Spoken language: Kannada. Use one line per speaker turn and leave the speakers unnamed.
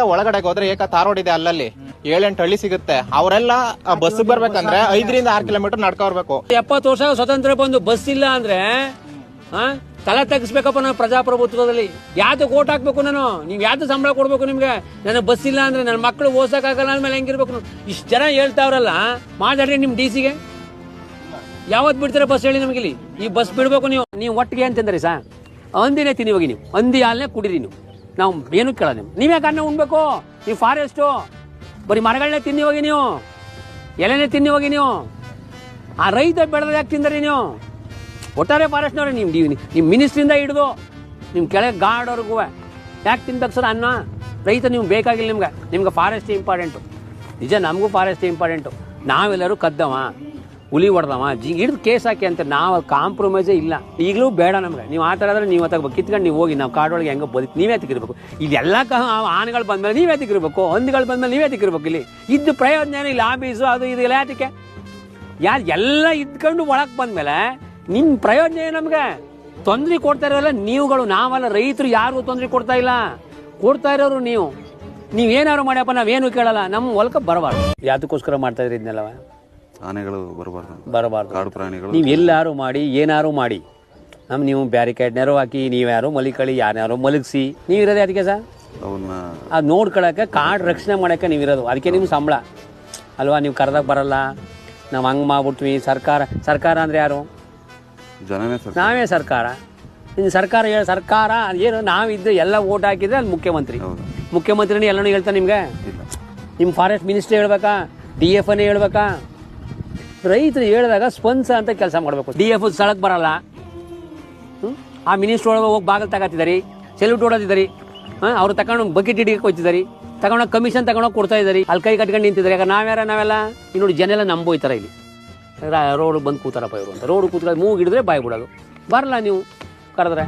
ಇಲ್ಲಿಂದ ಒಳಗಡೆ ಹೋದ್ರೆ ಏಕ ತಾರ್ ರೋಡ್ ಇದೆ ಅಲ್ಲಲ್ಲಿ. ಏಳೆಂಟು ಹಳ್ಳಿ ಸಿಗುತ್ತೆ. ಅವರೆಲ್ಲ ಬಸ್ ಬರ್ಬೇಕಂದ್ರೆ ಐದರಿಂದ ಆರು ಕಿಲೋಮೀಟರ್ ನಡ್ಕೊ ಬರ್ಬೇಕು
ಎಪ್ಪತ್ತು ವರ್ಷ ಸ್ವತಂತ್ರ ಬಂದು ಬಸ್ ಇಲ್ಲ ಅಂದ್ರೆ ತಲೆ ತಗ್ಸ್ಬೇಕಪ್ಪ ನಾವು ಪ್ರಜಾಪ್ರಭುತ್ವದಲ್ಲಿ. ಯಾವ್ದು ಓಟ್ ಹಾಕ್ಬೇಕು ನಾನು? ನೀವು ಯಾವ್ದು ಸಂಬಳ ಕೊಡ್ಬೇಕು ನಿಮ್ಗೆ? ನನ್ನ ಬಸ್ ಇಲ್ಲ ಅಂದ್ರೆ ನನ್ನ ಮಕ್ಕಳು ಆಗಲ್ಲ ಅಂದ್ಮೇಲೆ ಹೆಂಗಿರ್ಬೇಕು ನಾನು? ಇಷ್ಟು ಜನ ಹೇಳ್ತಾವ್ರಲ್ಲ, ಮಾತಾಡ್ರಿ ನಿಮ್ ಡಿ ಸಿಗೆ ಯಾವತ್ ಬಿಡ್ತಾರೆ ಬಸ್ ಹೇಳಿ ನಮ್ಗಿಲ್ಲಿ? ಈ ಬಸ್ ಬಿಡ್ಬೇಕು ನೀವು. ನೀವು ಒಟ್ಟಿಗೆ ಅಂತಂದ್ರಿ ಸಾ? ಅಂದಿನೇ ತಿನ್ನಿ ಹೋಗಿ ನೀವು. ಅಂದಿ ಹಾಲನ್ನೇ ಕುಡೀರಿ ನೀವು. ನಾವು ಏನು ಕೇಳೋ ನೀವು ನೀವೇ ಅನ್ನ ಉಣ್ಬೇಕು? ನೀವು ಫಾರೆಸ್ಟು ಬರೀ ಮರಗಳನ್ನೇ ತಿನ್ನಿ ಹೋಗಿ ನೀವು. ಎಲೆನೇ ತಿನ್ನಿ ಹೋಗಿ ನೀವು. ಆ ರೈತ ಬೆಳೆದ ಯಾಕೆ ತಿಂದ್ರಿ ನೀವು? ಒಟ್ಟಾರೆ ಫಾರೆಸ್ಟ್ನವ್ರೆ ನಿಮ್ಮ ನಿಮ್ಮ ಮಿನಿಸ್ಟ್ರಿಂದ ಹಿಡಿದು ನಿಮ್ಮ ಕೆಳಗೆ ಗಾರ್ಡವ್ರಿಗೂ ಯಾಕೆ ತಿನ್ಬೇಕು ಸರ್ ಅನ್ನ? ರೈತ ನೀವು ಬೇಕಾಗಿಲ್ಲ ನಿಮ್ಗೆ. ನಿಮ್ಗೆ ಫಾರೆಸ್ಟ್ ಇಂಪಾರ್ಟೆಂಟು ನಿಜ ನಮಗೂ ಫಾರೆಸ್ಟ್ ಇಂಪಾರ್ಟೆಂಟು ನಾವೆಲ್ಲರೂ ಕದ್ದವ. ಹುಲಿ ಹೊಡ್ದವ, ಜಿ ಹಿಡಿದು ಕೇಸ್ ಹಾಕಿ ಅಂತ ನಾವು ಕಾಂಪ್ರಮೈಸೇ ಇಲ್ಲ. ಈಗಲೂ ಬೇಡ ನಮ್ಗೆ. ನೀವು ಆ ಥರ ಆದ್ರೆ ನೀವು ಅಥವಾ ಕಿತ್ಕೊಂಡು ನೀವು ಹೋಗಿ, ನಾವು ಕಾಡೊಳಗೆ ಹೆಂಗೆ ಬದುಕಿ ನೀವೇ ತಿಕ್ಕಿರ್ಬೇಕು ಇಲ್ಲೆಲ್ಲ ಕಹ ಆನೆಗಳು ಬಂದ್ಮೇಲೆ ನೀವೇ ತಿಕ್ಕಿರ್ಬೇಕು ಹಂದಿಗಳು ಬಂದ್ಮೇಲೆ ನೀವೇ ತಿಕ್ಕಿರ್ಬೇಕು ಇಲ್ಲಿ. ಇದ್ದು ಪ್ರಯೋಜನ ಇಲ್ಲ ಆಫೀಸು ಅದು ಇದು ಇಲ್ಲ ಯಾತಕ್ಕೆ? ಯಾರು ಎಲ್ಲ ಇದ್ಕೊಂಡು ಒಳಗೆ ಬಂದ್ಮೇಲೆ ನಿಮ್ಮ ಪ್ರಯೋಜನ ಏನು ನಮ್ಗೆ? ತೊಂದರೆ ಕೊಡ್ತಾ ಇರೋಲ್ಲ ನೀವುಗಳು. ನಾವೆಲ್ಲ ರೈತರು, ಯಾರಿಗೂ ತೊಂದರೆ ಕೊಡ್ತಾ ಇಲ್ಲ. ಕೊಡ್ತಾ ಇರೋರು ನೀವು. ನೀವೇನಾದ್ರು ಮಾಡ್ಯಪ್ಪ ನಾವೇನು ಕೇಳಲ್ಲ. ನಮ್ಮ ಹೊಲಕ್ಕೆ ಬರಬಾರ್ದು. ಯಾತಕ್ಕೋಸ್ಕರ ಮಾಡ್ತಾ ಇದ್ರಿ ಇದನ್ನೆಲ್ಲವ?
ಆನೆಗಳು ಬರಬಾರ್ದು
ಬರಬಾರ್ದು
ಕಾಡು ಪ್ರಾಣಿಗಳು
ನೀವು ಎಲ್ಲಾರು ಮಾಡಿ ಏನಾರು ಮಾಡಿ. ನಮ್ ನೀವು ಬ್ಯಾರಿಕೇಡ್ ನೆರವು ಹಾಕಿ ನೀವ್ಯಾರು ಮಲಿಕಳಿ ಯಾರ್ಯಾರು ಮಲಗಿಸಿ ಇರೋದೇ ಅದಕ್ಕೆ ಸರ್?
ಅವನ್ನ
ಅದು ನೋಡ್ಕೊಳಕ್ಕೆ ಕಾಡು ರಕ್ಷಣೆ ಮಾಡಕ್ಕೆ ನೀವು ಇರೋದು. ಅದಕ್ಕೆ ನಿಮ್ಮ ಸಂಬಳ. ಅಲ್ವಾ ನೀವು ಕರೆದಾಗ ಬರಲ್ಲ. ನಾವು ಹಂಗೆ ಮಾಡ್ಬಿಡ್ತೀವಿ ಸರ್ಕಾರ ಸರ್ಕಾರ ಅಂದರೆ ಯಾರು?
ಜನನೇ ಸರ್
ನಾವೇ ಸರ್ಕಾರ. ಇನ್ನು ಸರ್ಕಾರ ಹೇಳ ಸರ್ಕಾರ ಏನು ನಾವಿದ್ದು ಎಲ್ಲ ಓಟ್ ಹಾಕಿದ್ರೆ ಅಲ್ಲಿ ಮುಖ್ಯಮಂತ್ರಿ. ಮುಖ್ಯಮಂತ್ರಿನೇ ಎಲ್ಲನೂ ಹೇಳ್ತಾನೆ ನಿಮಗೆ? ನಿಮ್ಮ ಫಾರೆಸ್ಟ್ ಮಿನಿಸ್ಟ್ರಿ ಹೇಳ್ಬೇಕಾ? ಡಿ ಎಫ್ ಅನ್ನೇ ಹೇಳ್ಬೇಕಾ? ರೈತರು ಹೇಳಿದಾಗ ಸ್ಪಂದ ಅಂತ ಕೆಲಸ ಮಾಡಬೇಕು. ಡಿ ಎಫ್ ಸ್ಥಳಕ್ಕೆ ಬರಲ್ಲ? ಆ ಮಿನಿಸ್ಟ್ರ್ ಒಳಗೆ ಹೋಗಿ ಬಾಗಿಲು ತಗೋತಿದ್ದಾರೆ ಸೆಲ್ಯೂಟ್ ಓಡೋದಿದ್ದಾರೆ ಅವ್ರು ತಗೊಂಡು ಬಕೆಟ್ ಹಿಡಿಯಕ್ಕೆ ಹೋಗ್ತಿದ್ದಾರೆ. ತಗೊಂಡೋಗಿ ಕಮಿಷನ್ ತಗೊಂಡೋಗಿ ಕೊಡ್ತಾ ಇದ್ದಾರೆ. ಅಲ್ಲಿ ಕೈ ಕಟ್ಕೊಂಡು ನಿಂತಿದ್ದಾರೆ. ಯಾಕೆ ನಾವ್ಯಾರ ನಾವೆಲ್ಲ? ಇನ್ನು ಜನ ಎಲ್ಲ ನಂಬೋಯ್ತಾರೆ ಇಲ್ಲಿ. ರೋಡ್ ಬಂದು ಕೂತಾರಪ್ಪ ಇವರು ಅಂತ. ರೋಡ್ ಕೂತ್ಕೊಂಡು ಮೂಗು ಹಿಡಿದ್ರೆ ಬಾಯಿ ಬಿಡೋದು. ಬರಲ್ಲ ನೀವು. ಕರೆದ್ರೆ.